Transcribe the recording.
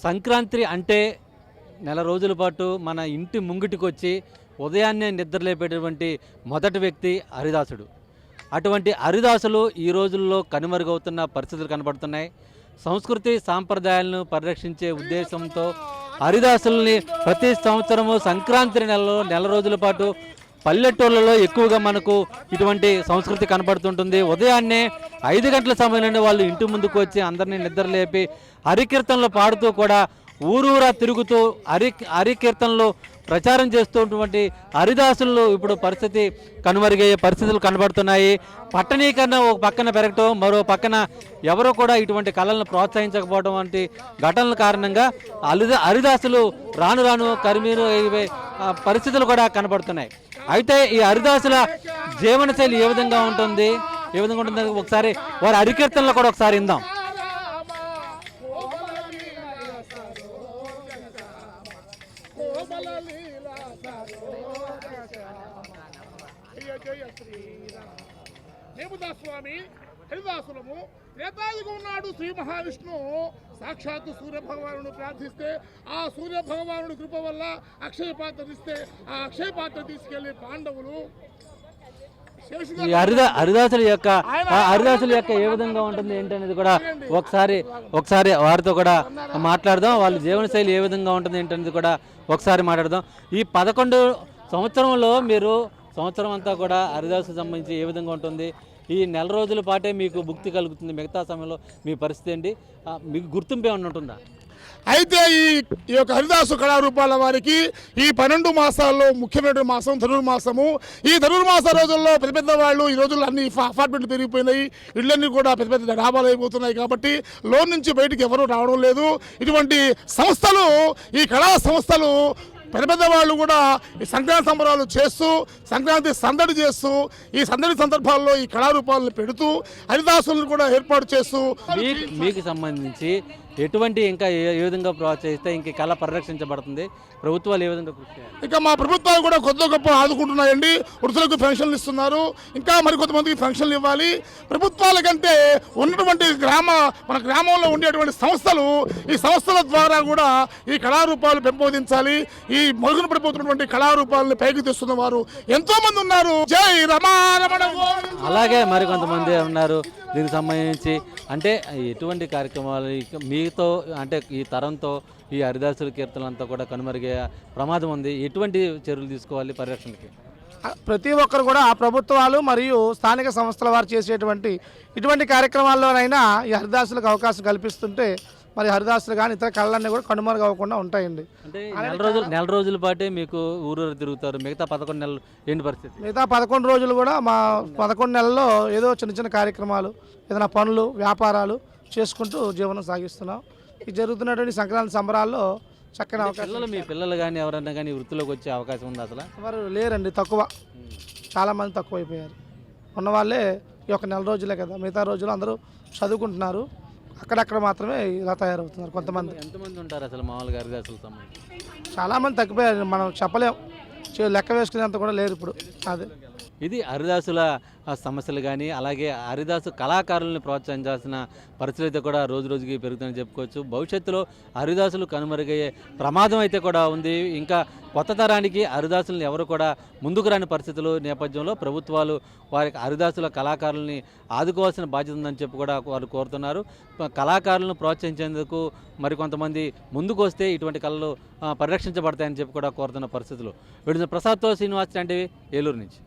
సంక్రాంతి అంటే నెల రోజుల పాటు మన ఇంటి ముంగిటికి వచ్చి ఉదయాన్నే నిద్రలేపేటటువంటి మొదటి వ్యక్తి హరిదాసుడు. అటువంటి హరిదాసులు ఈ రోజుల్లో కనుమరుగవుతున్న పరిస్థితులు కనబడుతున్నాయి. సంస్కృతి సాంప్రదాయాలను పరిరక్షించే ఉద్దేశంతో హరిదాసుల్ని ప్రతి సంవత్సరము సంక్రాంతి నెలలో నెల రోజుల పాటు పల్లెటూళ్ళలో ఎక్కువగా మనకు ఇటువంటి సంస్కృతి కనబడుతుంటుంది. ఉదయాన్నే ఐదు గంటల సమయంలోనే వాళ్ళు ఇంటి ముందుకు వచ్చి అందరినీ నిద్రలేపి హరికీర్తనలు పాడుతూ కూడా ఊరూరా తిరుగుతూ హరి హరికీర్తనలు ప్రచారం చేస్తున్నటువంటి హరిదాసులు ఇప్పుడు పరిస్థితి కనుమరుగయ్యే పరిస్థితులు కనబడుతున్నాయి. పట్టణీకరణ ఒక పక్కన పెరగటం మరో పక్కన ఎవరో కూడా ఇటువంటి కళలను ప్రోత్సహించకపోవడం వంటి ఘటనల కారణంగా హరిదా హరిదాసులు రాను రాను కరిమీరు పరిస్థితులు కూడా కనబడుతున్నాయి. అయితే ఈ హరిదాసుల జీవనశైలి ఏ విధంగా ఉంటుంది? ఏ విధంగా ఉంటుంది? ఒకసారి వారి హరికీర్తనలో కూడా ఒకసారి ఇందాం స్వామి హరిదాసులము త్రేతాయుగం ఉన్నాడు శ్రీ మహావిష్ణువు. సాక్షాత్తు సూర్య భగవానుడు ప్రార్థిస్తే ఆ సూర్య భగవానుడి కృప వల్ల అక్షయ పాత్ర ఇస్తే ఆ అక్షయ పాత్ర తీసుకెళ్ళి పాండవులు ఈ హరిదా హరిదాసుల యొక్క హరిదాసుల యొక్క ఏ విధంగా ఉంటుంది ఏంటనేది కూడా ఒకసారి ఒకసారి వారితో కూడా మాట్లాడదాం. వాళ్ళ జీవనశైలి ఏ విధంగా ఉంటుంది ఏంటనేది కూడా ఒకసారి మాట్లాడదాం. ఈ పదకొండు సంవత్సరంలో మీరు సంవత్సరం అంతా కూడా హరిదాసుకు సంబంధించి ఏ విధంగా ఉంటుంది? ఈ నెల రోజుల పాటే మీకు భుక్తి కలుగుతుంది మిగతా సమయంలో మీ పరిస్థితి ఏంటి? మీకు గుర్తింపు ఏమన్నా ఉంటుందా? అయితే ఈ ఈ యొక్క హరిదాసు కళారూపాల వారికి ఈ పన్నెండు మాసాల్లో ముఖ్యమైన మాసం ధనుర్మాసము. ఈ ధనుర్మాస రోజుల్లో పెద్ద పెద్ద వాళ్ళు ఈ రోజుల్లో అన్ని అపార్ట్మెంట్లు పెరిగిపోయినాయి. ఇళ్ళన్నీ కూడా పెద్ద పెద్ద డాబాలు అయిపోతున్నాయి కాబట్టి లోన్ నుంచి బయటికి ఎవరూ రావడం లేదు. ఇటువంటి సంస్థలు ఈ కళా సంస్థలు పెద్ద పెద్ద వాళ్ళు కూడా ఈ సంక్రాంతి సంబరాలు చేస్తూ సంక్రాంతి సందడి చేస్తూ ఈ సందడి సందర్భాల్లో ఈ కళారూపాలను పెడుతూ హరిదాసులను కూడా ఏర్పాటు చేస్తూ మీకు మీకు సంబంధించి ఎటువంటి ఇంకా ఏ విధంగా ప్రోత్సహిస్తే ఇంక కళ పరిరక్షించబడుతుంది? ప్రభుత్వాలు ఏ విధంగా కృషి చేయాలి? ఇక మా ప్రభుత్వాలు కూడా కొద్ది గొప్ప ఆదుకుంటున్నాయండి. వృద్ధులకు పెన్షన్లు ఇస్తున్నారు. ఇంకా మరి కొంతమందికి పెన్షన్లు ఇవ్వాలి. ప్రభుత్వాల కంటే ఉన్నటువంటి గ్రామ మన గ్రామంలో ఉండేటువంటి సంస్థలు ఈ సంస్థల ద్వారా కూడా ఈ కళారూపాలు పెంపొందించాలి. ఈ మరుగున పడిపోతున్నటువంటి కళారూపాలను పైకి తెస్తున్న వారు ఎంతో మంది ఉన్నారు. జై రమారమణ. అలాగే మరి కొంతమంది ఉన్నారు. దీనికి సంబంధించి అంటే ఎటువంటి కార్యక్రమాలు ఇక మీతో అంటే ఈ తరంతో ఈ హరిదాసుల కీర్తనలంతా కూడా కనుమరిగే ప్రమాదం ఉంది. ఎటువంటి చర్యలు తీసుకోవాలి పరిరక్షణకి? ప్రతి ఒక్కరు కూడా ఆ ప్రభుత్వాలు మరియు స్థానిక సంస్థల వారు చేసేటువంటి ఇటువంటి కార్యక్రమాల్లోనైనా ఈ హరిదాసులకు అవకాశం కల్పిస్తుంటే మరి హరిదాసులు కానీ ఇతర కళలన్నీ కూడా కనుమరుగు అవ్వకుండా ఉంటాయండి. అంటే నెల రోజులు నెల రోజుల పాటే మీకు ఊరూరు తిరుగుతారు. మిగతా పదకొండు నెలలు ఏంటి పరిస్థితి? మిగతా పదకొండు రోజులు కూడా మా పదకొండు నెలల్లో ఏదో చిన్న చిన్న కార్యక్రమాలు ఏదైనా పనులు వ్యాపారాలు చేసుకుంటూ జీవనం సాగిస్తున్నాం. ఈ జరుగుతున్నటువంటి సంక్రాంతి సంబరాల్లో చక్కని అవకాశం పిల్లలు మీ పిల్లలు కానీ ఎవరైనా కానీ వృత్తిలోకి వచ్చే అవకాశం ఉంది అసలు? ఎవరు లేరండి తక్కువ. చాలామంది తక్కువ అయిపోయారు. ఉన్న వాళ్ళే ఈ యొక్క నెల రోజులే కదా మిగతా రోజులు అందరూ చదువుకుంటున్నారు. అక్కడక్కడ మాత్రమే ఇలా తయారవుతున్నారు కొంతమంది. ఎంతమంది ఉంటారు అసలు మామూలుగా హరిదాసుల సంబంధించి చాలామంది తగ్గిపోయారు మనం చెప్పలేం. లెక్క వేసుకునేంత కూడా లేరు ఇప్పుడు. అదే. ఇది హరిదాసుల సమస్యలు కానీ అలాగే హరిదాసు కళాకారులను ప్రోత్సహించాల్సిన పరిస్థితి అయితే కూడా రోజు రోజుకి పెరుగుతుందని చెప్పుకోవచ్చు. భవిష్యత్తులో హరిదాసులు కనుమరుగయ్యే ప్రమాదం అయితే కూడా ఉంది. ఇంకా కొత్త తరానికి హరిదాసులను ఎవరు కూడా ముందుకు రాని పరిస్థితులు నేపథ్యంలో ప్రభుత్వాలు వారికి హరిదాసుల కళాకారుల్ని ఆదుకోవాల్సిన బాధ్యత ఉందని చెప్పి కూడా వారు కోరుతున్నారు. కళాకారులను ప్రోత్సహించేందుకు మరికొంతమంది ముందుకు వస్తే ఇటువంటి కళలు పరిరక్షించబడతాయని చెప్పి కూడా కోరుతున్న పరిస్థితులు. విడిన ప్రసాద్తో శ్రీనివాస్ లాంటివి ఏలూరు నుంచి.